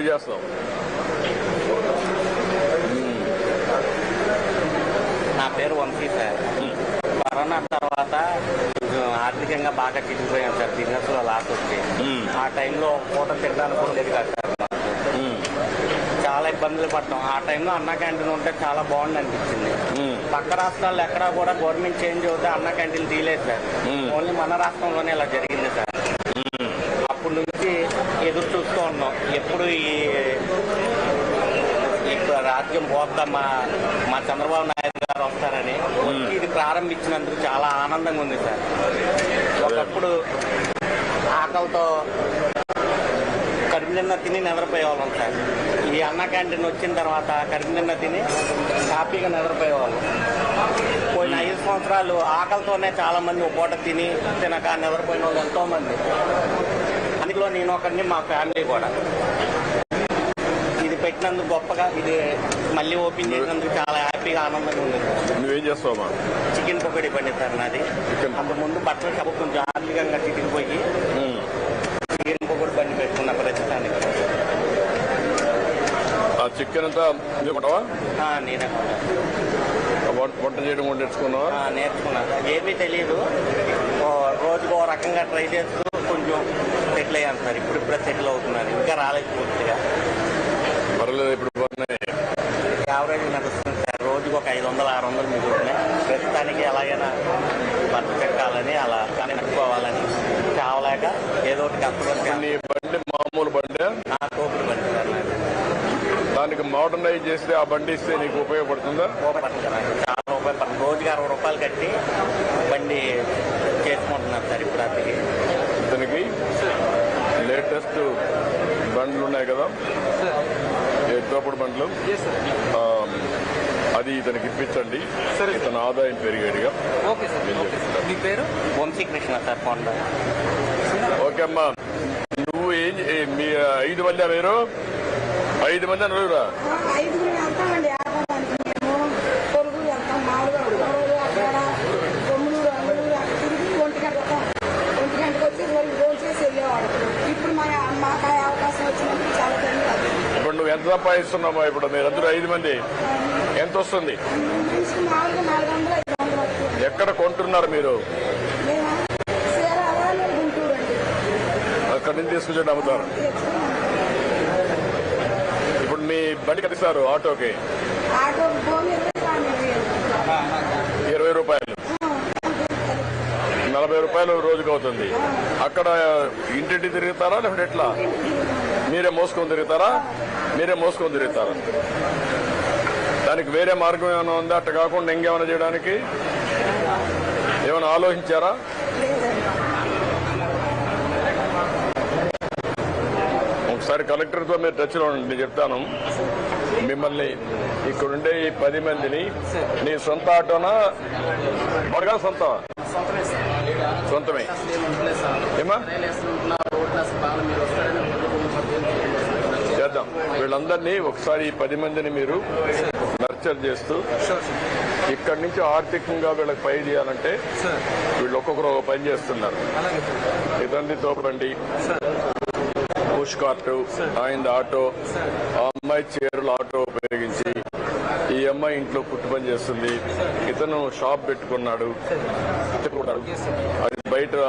అవి చేస్తాం నా పేరు వంశీ సార్. కరోనా తర్వాత ఆర్థికంగా బాగా చిరిగిపోయాం సార్. బిజినెస్లో లాస్ వచ్చి. ఆ టైంలో పూట తినడానికి ఉండేది కాదు సార్. చాలా ఇబ్బందులు పడ్డాం. ఆ టైంలో అన్న క్యాంటీన్ ఉంటే చాలా బాగుంది అనిపించింది. పక్క రాష్ట్రాల్లో ఎక్కడా కూడా గవర్నమెంట్ చేంజ్ అవుతే అన్న క్యాంటీన్ తీయలేదు సార్. ఓన్లీ మన రాష్ట్రంలోనే ఇలా జరిగింది సార్ ఉమ్. అప్పటి నుంచి ఎదురు చూస్తూ ఉన్నాం. ఎప్పుడు ఈ ఇప్పుడు రాజ్యం పోద్దా మా మా చంద్రబాబు నాయుడు గారు వస్తారని ఇది ప్రారంభించినందుకు చాలా ఆనందంగా ఉంది సార్. ఒకప్పుడు ఆకలితో కరిమినిన్న తిని నిద్రపోయేవాళ్ళం సార్. ఈ అన్న క్యాంటీన్ వచ్చిన తర్వాత కరిమినిన్న తిని హ్యాపీగా నిద్రపోయేవాళ్ళం. పోయిన ఐదు సంవత్సరాలు ఆకలితోనే చాలా మంది ఒక పూట తిని తినక నిద్రపోయిన వాళ్ళు ఎంతో మంది అందులో నేను ఒకరిని మా ఫ్యామిలీ కూడా. ఇది పెట్టినందుకు గొప్పగా ఇది మళ్ళీ ఓపెన్ చేసినందుకు చాలా హ్యాపీగా ఆనందంగా ఉంది. నువ్వేం చేస్తావమ్మా చికెన్ పకోడీ పండి సార్ నాది. చికెన్. అంత ముందు బట్టల షాపు కొంచెం ఆర్థికంగా ఉమ్. చికెన్ పకోడీ బండి పెట్టుకున్న ప్రస్తుతానికి. ఆ చికెన్ అంతా నేనే వంట చేయడం నేర్చుకున్నావా? ఆ, నేర్చుకున్నాను ఏమీ తెలియదు రోజుకు ఓ రకంగా ట్రై చేస్తూ కొంచెం సెటిల్ అయ్యాను సార్. ఇప్పుడు ఇప్పుడే సెటిల్ అవుతున్నాను ఇంకా రాలేదు పూర్తిగా. పర్లేదు ఇప్పుడు. యావరేజ్ నడుస్తుంది సార్. రోజుకు ఒక ఐదు వందలు ఆరు వందలు మిగులుతున్నాయి ప్రస్తుతానికి ఎలాగైనా పెట్టాలని అలా కానీ నడుపుకోవాలని కావలేక ఏదో ఒకటి కష్టపడి బండి మామూలు బండి? నా కోపుడు బండి సార్. దానికి మోడర్నైజ్ చేస్తే ఆ బండి ఇస్తే నీకు ఉపయోగపడుతుందా? ఉపయోగపడుతుంది. చాలా ఉపయోగపడుతుంది. రోజుకి అరవై రూపాయలు కట్టి బండి చేసుకుంటున్నాను సార్ ఇప్పుడు అతికి. ఇతనికి లేటెస్ట్ బండ్లు ఉన్నాయి కదా? ఎద్దప్పుడు బండ్లు? అది ఇతనికి ఇప్పించండి. ఇతని ఆదాయం మీ పేరు? వంశీకృష్ణ సార్ కొండ ఓకే అమ్మా. నువ్వు ఏం మీ ఐదు మంది మీరు ఐదు మంది నలుగురా? ఎంత సంపాదిస్తున్నావా ఇప్పుడు మీరందరూ ఐదు మంది. ఎంత వస్తుంది? ఎక్కడ కొంటున్నారు మీరు? అక్కడి నుంచి తీసుకొచ్చి అమ్ముతారు. ఇప్పుడు మీ బండి కట్టిస్తారు ఆటోకి. ఇరవై ఇరవై రూపాయలు. నలభై రూపాయలు రోజుకి అవుతుంది. అక్కడ ఇంటింటి తిరుగుతారా లేకపోతే ఎట్లా? మీరే మోసుకొని తిరుగుతారా? మీరే మోసుకొని తిరుగుతారా? దానికి వేరే మార్గం ఏమైనా ఉందా? అట్ట కాకుండా ఇంకేమైనా చేయడానికి? ఏమైనా ఆలోచించారా? ఒకసారి కలెక్టర్తో మీరు టచ్లో ఉండండి నేను చెప్తాను. మిమ్మల్ని ఇక్కడుండే ఈ పది మందిని నీ సొంత ఆటోనా? మరగా సొంత సొంతమే. ఏమా? వీళ్ళందరినీ ఒకసారి ఈ పది మందిని మీరు నర్చర్ చేస్తూ ఇక్కడి నుంచి ఆర్థికంగా వీళ్ళకి పై చేయాలంటే వీళ్ళు ఒక్కొక్కరు ఒక పని చేస్తున్నారు. అలాగే ఇదండి తోపండి. పుష్ కార్టు ఆయన ఆటో ఆ అమ్మాయి చీరలు ఆటో ఉపయోగించి ఈ అమ్మాయి ఇంట్లో కుట్టు పని చేస్తుంది. ఇతను షాప్ పెట్టుకున్నాడు. అది బయట